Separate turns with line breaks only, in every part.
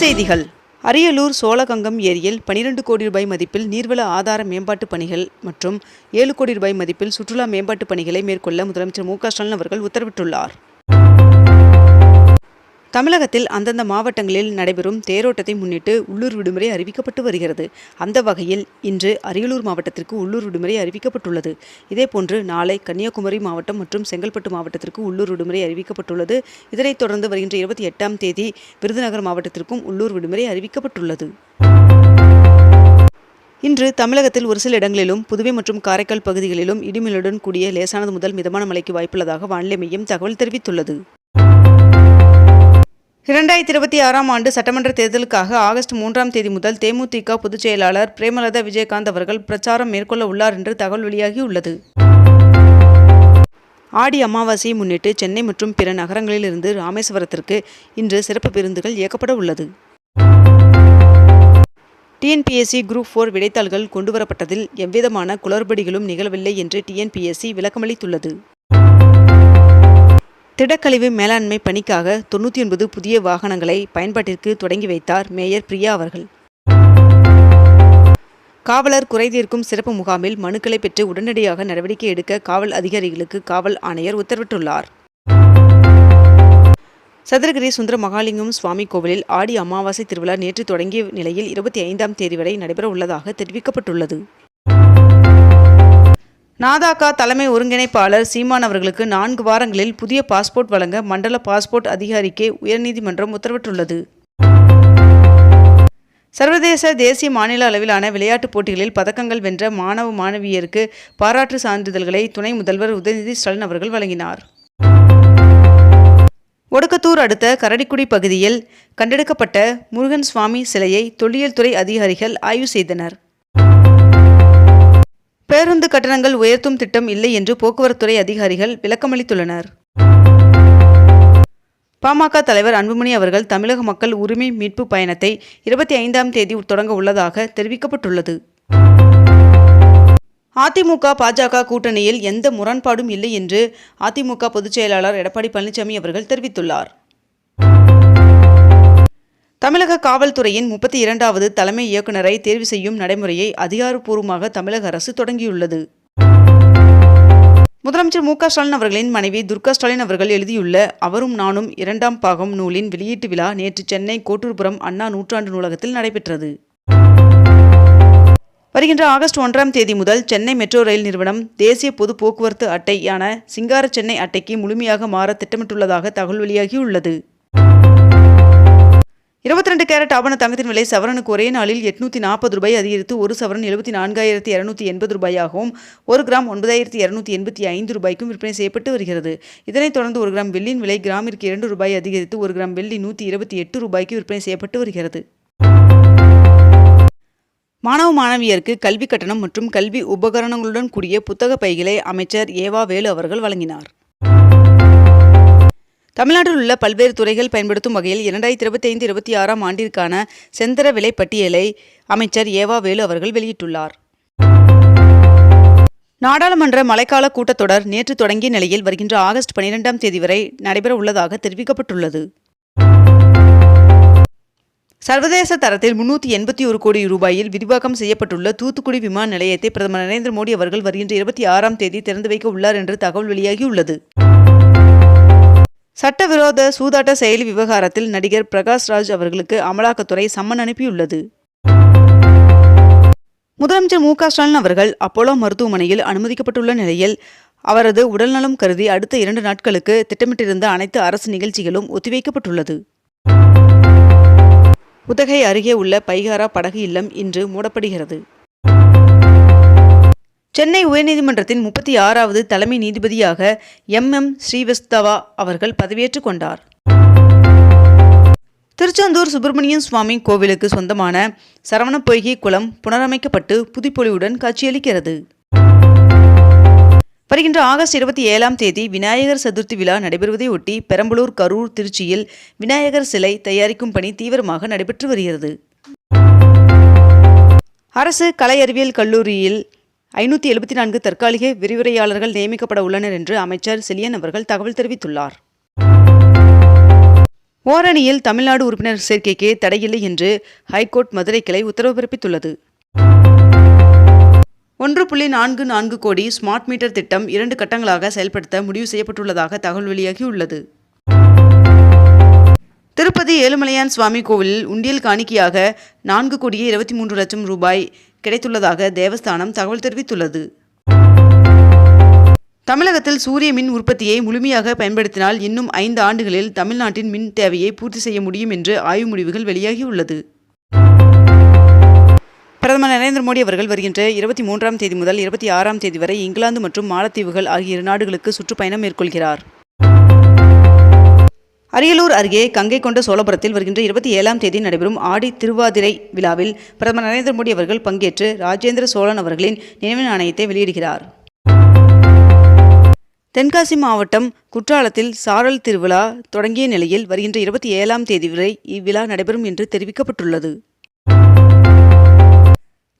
செய்திகள் அரியலூர் சோழகங்கம் ஏரியில் பனிரெண்டு கோடி ரூபாய் மதிப்பில் நீர்வள ஆதார மேம்பாட்டு பணிகள் மற்றும் ஏழு கோடி ரூபாய் மதிப்பில் சுற்றுலா மேம்பாட்டு பணிகளை மேற்கொள்ள முதலமைச்சர் மு ஸ்டாலின் அவர்கள் உத்தரவிட்டுள்ளார் தமிழகத்தில் அந்தந்த மாவட்டங்களில் நடைபெறும் தேரோட்டத்தை முன்னிட்டு உள்ளூர் விடுமுறை அறிவிக்கப்பட்டு வருகிறது அந்த வகையில் இன்று அரியலூர் மாவட்டத்திற்கு உள்ளூர் விடுமுறை அறிவிக்கப்பட்டுள்ளது இதேபோன்று நாளை கன்னியாகுமரி மாவட்டம் மற்றும் செங்கல்பட்டு மாவட்டத்திற்கு உள்ளூர் விடுமுறை அறிவிக்கப்பட்டுள்ளது இதனைத் தொடர்ந்து வருகின்ற இருபத்தி எட்டாம் தேதி விருதுநகர் மாவட்டத்திற்கும் உள்ளூர் விடுமுறை அறிவிக்கப்பட்டுள்ளது இன்று தமிழகத்தில் ஒரு சில இடங்களிலும் புதுவை மற்றும் காரைக்கால் பகுதிகளிலும் இடிமிலுடன் கூடிய லேசானது முதல் மிதமான மழைக்கு வாய்ப்புள்ளதாக வானிலை மையம் தகவல் தெரிவித்துள்ளது இரண்டாயிரத்தி இருபத்தி ஆறாம் ஆண்டு சட்டமன்ற தேர்தலுக்காக ஆகஸ்ட் மூன்றாம் தேதி முதல் தேமுதிக பொதுச் செயலாளர் பிரேமலதா விஜயகாந்த் அவர்கள் பிரச்சாரம் மேற்கொள்ள உள்ளார் என்று தகவல் வெளியாகியுள்ளது ஆடி அமாவாசையை முன்னிட்டு சென்னை மற்றும் பிற நகரங்களிலிருந்து ராமேஸ்வரத்திற்கு இன்று சிறப்பு பேருந்துகள் இயக்கப்பட உள்ளது டிஎன்பிஎஸ்சி குரூப் ஃபோர் விடைத்தாள்கள் கொண்டுவரப்பட்டதில் எவ்விதமான குளறுபடிகளும் நிகழவில்லை என்று டிஎன்பிஎஸ்சி விளக்கமளித்துள்ளது திடக்கழிவு மேலாண்மை பணிக்காக தொண்ணூற்றி ஒன்பது புதிய வாகனங்களை பயன்பாட்டிற்கு தொடங்கி வைத்தார் மேயர் பிரியா அவர்கள் காவலர் குறைதீர்க்கும் சிறப்பு முகாமில் மனுக்களை பெற்று உடனடியாக நடவடிக்கை எடுக்க காவல் அதிகாரிகளுக்கு காவல் ஆணையர் உத்தரவிட்டுள்ளார் சதுரகிரி சுந்தர மகாலிங்கம் சுவாமி கோவிலில் ஆடி அமாவாசை திருவிழா நேற்று தொடங்கிய நிலையில் இருபத்தி ஐந்தாம் தேதி வரை நடைபெற உள்ளதாக தெரிவிக்கப்பட்டுள்ளது நாதாக்கா தலைமை ஒருங்கிணைப்பாளர் சீமான் அவர்களுக்கு நான்கு வாரங்களில் புதிய பாஸ்போர்ட் வழங்க மண்டல பாஸ்போர்ட் அதிகாரிக்கே உயர்நீதிமன்றம் உத்தரவிட்டுள்ளது சர்வதேச தேசிய மாநில அளவிலான விளையாட்டுப் போட்டிகளில் பதக்கங்கள் வென்ற மாணவ மாணவியருக்கு பாராட்டு சான்றிதழ்களை துணை முதல்வர் உதயநிதி ஸ்டாலின் அவர்கள் வழங்கினார் ஒடுக்கத்தூர் அடுத்த கரடிக்குடி பகுதியில் கண்டெடுக்கப்பட்ட முருகன் சுவாமி சிலையை தொல்லியல் துறை அதிகாரிகள் ஆய்வு செய்தனர் பேருந்து கட்டணங்கள் உயர்த்தும் திட்டம் இல்லை என்று போக்குவரத்துறை அதிகாரிகள் விளக்கமளித்துள்ளனர் பாமக தலைவர் அன்புமணி அவர்கள் தமிழக மக்கள் உரிமை மீட்பு பயணத்தை இருபத்தி ஐந்தாம் தேதி தொடங்க உள்ளதாக தெரிவிக்கப்பட்டுள்ளது அதிமுக பாஜக கூட்டணியில் எந்த முரண்பாடும் இல்லை என்று அதிமுக பொதுச்செயலாளர் எடப்பாடி பழனிசாமி அவர்கள் தெரிவித்துள்ளார் தமிழக காவல்துறையின் முப்பத்தி இரண்டாவது தலைமை இயக்குநரை தேர்வு செய்யும் நடைமுறையை அதிகாரப்பூர்வமாக தமிழக அரசு தொடங்கியுள்ளது முதலமைச்சர் மு ஸ்டாலின் அவர்களின் மனைவி துர்கா ஸ்டாலின் அவர்கள் எழுதியுள்ள அவரும் நானும் இரண்டாம் பாகம் நூலின் வெளியீட்டு விழா நேற்று சென்னை கோட்டூர்புரம் அண்ணா நூற்றாண்டு நூலகத்தில் நடைபெற்றது வருகின்ற ஆகஸ்ட் ஒன்றாம் தேதி முதல் சென்னை மெட்ரோ ரயில் நிறுவனம் தேசிய பொது போக்குவரத்து அட்டையான சிங்கார சென்னை அட்டைக்கு முழுமையாக மாற திட்டமிட்டுள்ளதாக தகவல் வெளியாகியுள்ளது இருபத்தி ரெண்டு கேரட் ஆபண தங்கத்தின் விலை சவரனுக்கு ஒரே நாளில் எட்நூத்தி நாற்பது ரூபாய் அதிகரித்து ஒரு சவரன் எழுபத்தி நான்காயிரத்தி இரநூத்தி எண்பது ரூபாயாகவும் ஒரு கிராம் ஒன்பதாயிரத்தி இரநூத்தி எண்பத்தி ஐந்து ரூபாய்க்கும் விற்பனை செய்யப்பட்டு வருகிறது இதனைத் தொடர்ந்து ஒரு கிராம் வெள்ளியின் விலை கிராமிற்கு இரண்டு ரூபாய் அதிகரித்து ஒரு கிராம் வெள்ளி நூற்றி இருபத்தி எட்டு ரூபாய்க்கு விற்பனை செய்யப்பட்டு வருகிறது மாணவ மாணவியருக்கு கல்வி கட்டணம் மற்றும் கல்வி உபகரணங்களுடன் கூடிய புத்தக பைகளை அமைச்சர் ஏவா வேலு அவர்கள் வழங்கினார் தமிழ்நாட்டில் உள்ள பல்வேறு துறைகள் பயன்படுத்தும் வகையில் இரண்டாயிரத்தி இருபத்தி ஐந்து இருபத்தி ஆறாம் ஆண்டிற்கான செந்தர விலை பட்டியலை அமைச்சர் ஏவா வேலு அவர்கள் வெளியிட்டுள்ளார் நாடாளுமன்ற மழைக்கால கூட்டத்தொடர் நேற்று தொடங்கிய நிலையில் வருகின்ற ஆகஸ்ட் பனிரெண்டாம் தேதி வரை நடைபெற உள்ளதாக தெரிவிக்கப்பட்டுள்ளது சர்வதேச தரத்தில் முன்னூற்றி எண்பத்தி ஒரு கோடி ரூபாயில் விரிவாக்கம் செய்யப்பட்டுள்ள தூத்துக்குடி விமான நிலையத்தை பிரதமர் நரேந்திர மோடி அவர்கள் வருகின்ற இருபத்தி ஆறாம் தேதி திறந்து வைக்க உள்ளார் என்று தகவல் வெளியாகியுள்ளது சட்டவிரோத சூதாட்ட செயலி விவகாரத்தில் நடிகர் பிரகாஷ் ராஜ் அவர்களுக்கு அமலாக்கத்துறை சம்மன் அனுப்பியுள்ளது முதலமைச்சர் மு ஸ்டாலின் அவர்கள் அப்போலோ மருத்துவமனையில் அனுமதிக்கப்பட்டுள்ள நிலையில் அவரது உடல்நலம் கருதி அடுத்த இரண்டு நாட்களுக்கு திட்டமிட்டிருந்த அனைத்து அரசு நிகழ்ச்சிகளும் ஒத்திவைக்கப்பட்டுள்ளது உதகை அருகே உள்ள பைகாரா படகு இல்லம் இன்று மூடப்படுகிறது சென்னை உயர்நீதிமன்றத்தின் முப்பத்தி ஆறாவது தலைமை நீதிபதியாக எம் எம் ஸ்ரீவஸ்தவா அவர்கள் பதவியேற்றுக் கொண்டார் திருச்செந்தூர் சுப்பிரமணியன் சுவாமி கோவிலுக்கு சொந்தமான சரவண பொய்கை குளம் புனரமைக்கப்பட்டு புதுப்பொலிவுடன் காட்சியளிக்கிறது வருகின்ற ஆகஸ்ட் இருபத்தி ஏழாம் தேதி விநாயகர் சதுர்த்தி விழா நடைபெறுவதை ஒட்டி பெரம்பலூர் கரூர் திருச்சியில் விநாயகர் சிலை தயாரிக்கும் பணி தீவிரமாக நடைபெற்று வருகிறது அரசு கலை அறிவியல் கல்லூரியில் ஐநூற்றி எழுபத்தி நான்கு தற்காலிக விரிவுரையாளர்கள் நியமிக்கப்பட உள்ளனர் என்று அமைச்சர் செலியன் அவர்கள் தகவல் தெரிவித்துள்ளார் ஓரணியில் தமிழ்நாடு உறுப்பினர் சேர்க்கைக்கு தடையில்லை என்று ஹைகோர்ட் மதுரை கிளை உத்தரவு பிறப்பித்துள்ளது ஒன்று புள்ளி நான்கு நான்கு கோடி ஸ்மார்ட் மீட்டர் திட்டம் இரண்டு கட்டங்களாக செயல்படுத்த முடிவு செய்யப்பட்டுள்ளதாக தகவல் வெளியாகியுள்ளது திருப்பதி ஏழுமலையான் சுவாமி கோவிலில் உண்டியல் காணிக்கையாக நான்கு கோடியே இருபத்தி மூன்று லட்சம் ரூபாய் கிடைத்துள்ளதாக தேவஸ்தானம் தகவல் தெரிவித்துள்ளது தமிழகத்தில் சூரிய மின் உற்பத்தியை முழுமையாக பயன்படுத்தினால் இன்னும் ஐந்து ஆண்டுகளில் தமிழ்நாட்டின் மின் தேவையை பூர்த்தி செய்ய முடியும் என்று ஆய்வு முடிவுகள் வெளியாகியுள்ளது பிரதமர் நரேந்திர மோடி அவர்கள் வருகின்ற இருபத்தி மூன்றாம் தேதி முதல் இருபத்தி ஆறாம் தேதி வரை இங்கிலாந்து மற்றும் மாலத்தீவுகள் ஆகிய இரு நாடுகளுக்கு சுற்றுப்பயணம் மேற்கொள்கிறார் அரியலூர் அருகே கங்கை கொண்ட சோழபுரத்தில் வருகின்ற இருபத்தி ஏழாம் தேதி நடைபெறும் ஆடி திருவாதிரை விழாவில் பிரதமர் நரேந்திர மோடி அவர்கள் பங்கேற்று ராஜேந்திர சோழன் அவர்களின் நினைவு நாணயத்தை வெளியிடுகிறார் தென்காசி மாவட்டம் குற்றாலத்தில் சாரல் திருவிழா தொடங்கிய நிலையில் வருகின்ற இருபத்தி ஏழாம் தேதி வரை இவ்விழா நடைபெறும் என்று தெரிவிக்கப்பட்டுள்ளது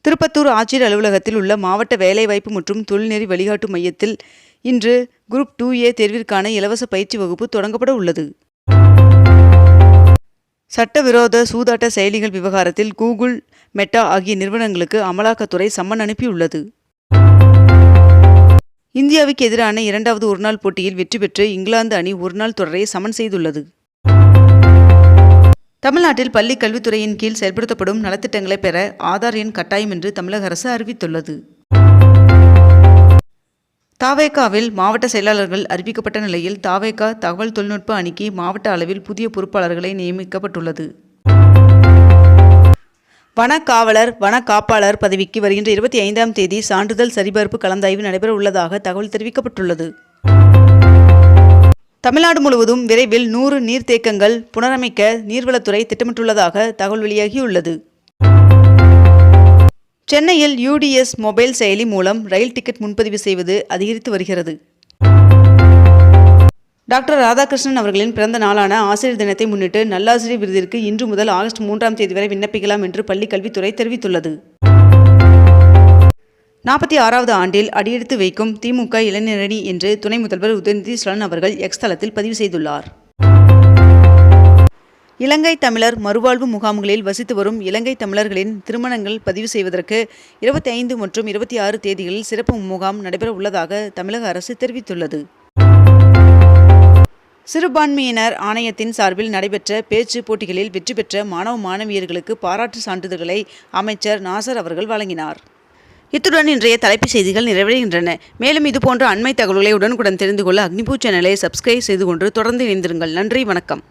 திருப்பத்தூர் ஆட்சியர் அலுவலகத்தில் உள்ள மாவட்ட வேலைவாய்ப்பு மற்றும் தொழில்நெறி வழிகாட்டு மையத்தில் இன்று குரூப் டூ ஏ தேர்விற்கான இலவச பயிற்சி வகுப்பு தொடங்கப்பட உள்ளது சட்டவிரோத சூதாட்ட செயலிகள் விவகாரத்தில் கூகுள் மெட்டா ஆகிய நிறுவனங்களுக்கு அமலாக்கத்துறை சம்மன் அனுப்பியுள்ளது இந்தியாவுக்கு எதிரான இரண்டாவது ஒருநாள் போட்டியில் வெற்றி பெற்று இங்கிலாந்து அணி ஒருநாள் தொடரை சமன் செய்துள்ளது தமிழ்நாட்டில் பள்ளி கல்வித்துறையின் கீழ் செயல்படுத்தப்படும் நலத்திட்டங்களை பெற ஆதார் எண் கட்டாயம் என்று தமிழக அரசு அறிவித்துள்ளது தாவேக்காவில் மாவட்ட செயலாளர்கள் அறிவிக்கப்பட்ட நிலையில் தாவேக்கா தகவல் தொழில்நுட்ப அணிக்கு மாவட்ட அளவில் புதிய பொறுப்பாளர்களை நியமிக்கப்பட்டுள்ளது வனக்காவலர் வனக்காப்பாளர் பதவிக்கு வருகின்ற இருபத்தி ஐந்தாம் தேதி சான்றிதழ் சரிபார்ப்பு கலந்தாய்வு நடைபெற உள்ளதாக தகவல் தெரிவிக்கப்பட்டுள்ளது தமிழ்நாடு முழுவதும் விரைவில் நூறு நீர்த்தேக்கங்கள் புனரமைக்க நீர்வளத்துறை திட்டமிட்டுள்ளதாக தகவல் வெளியாகியுள்ளது சென்னையில் யூடிஎஸ் மொபைல் செயலி மூலம் ரயில் டிக்கெட் முன்பதிவு செய்வது அதிகரித்து வருகிறது டாக்டர் ராதாகிருஷ்ணன் அவர்களின் பிறந்த நாளான ஆசிரியர் தினத்தை முன்னிட்டு நல்லாசிரியர் விருதிற்கு இன்று முதல் ஆகஸ்ட் மூன்றாம் தேதி வரை விண்ணப்பிக்கலாம் என்று பள்ளிக் கல்வித்துறை தெரிவித்துள்ளது நாற்பத்தி ஆறாவது ஆண்டில் அடியெடுத்து வைக்கும் திமுக இளைஞரணி என்று துணை முதல்வர் உதயநிதி ஸ்டாலின் அவர்கள் எக்ஸ் தளத்தில் பதிவு செய்துள்ளார் இலங்கை தமிழர் மறுவாழ்வு முகாம்களில் வசித்து வரும் இலங்கை தமிழர்களின் திருமணங்கள் பதிவு செய்வதற்கு இருபத்தி ஐந்து மற்றும் இருபத்தி ஆறு தேதிகளில் சிறப்பு முகாம் நடைபெற உள்ளதாக தமிழக அரசு தெரிவித்துள்ளது சிறுபான்மையினர் ஆணையத்தின் சார்பில் நடைபெற்ற பேச்சு போட்டிகளில் வெற்றி பெற்ற மாணவ மாணவியர்களுக்கு பாராட்டு சான்றிதழ்களை அமைச்சர் நாசர் அவர்கள் வழங்கினார்
இத்துடன் இன்றைய தலைப்புச் செய்திகள் நிறைவடைகின்றன மேலும் இதுபோன்ற அண்மை தகவல்களை உடனுக்குடன் தெரிந்து கொள்ள அக்னிபூ சேனலை சப்ஸ்கிரைப் செய்து கொண்டு தொடர்ந்து இணைந்திருங்கள் நன்றி வணக்கம்